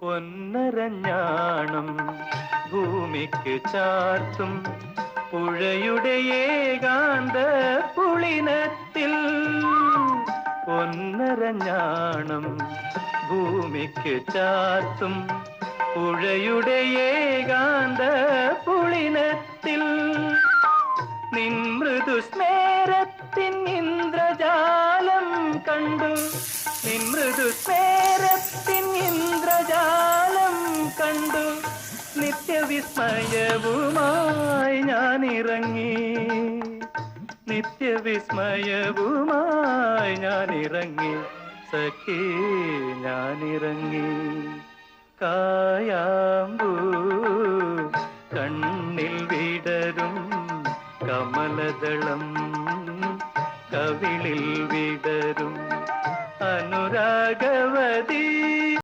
പൊന്നരഞ്ഞാണം ഭൂമിക്ക് ചാർത്തും പുഴയുടെ ഏകാന്ത പുളിനത്തിൽ. പൊന്നരഞ്ഞാണം ഭൂമിക്ക് ചാർത്തും പുഴയുടെ ഏകാന്ത പുളിനത്തിൽ. നിൻ മൃദുസ്മേരത്തിൻ ഇന്ദ്രജാലം കണ്ടു നിൻ കണ്ടു നിത്യവിസ്മയവുമായി ഞാൻ ഇറങ്ങി നിത്യവിസ്മയവുമായി ഞാൻ ഇറങ്ങി സഖി ഞാൻ ഇറങ്ങി കായാമ്പൂ കണ്ണിൽ വിടരും കമലദളം. കവിളിൽ വിടരും അനുരാഗവതീ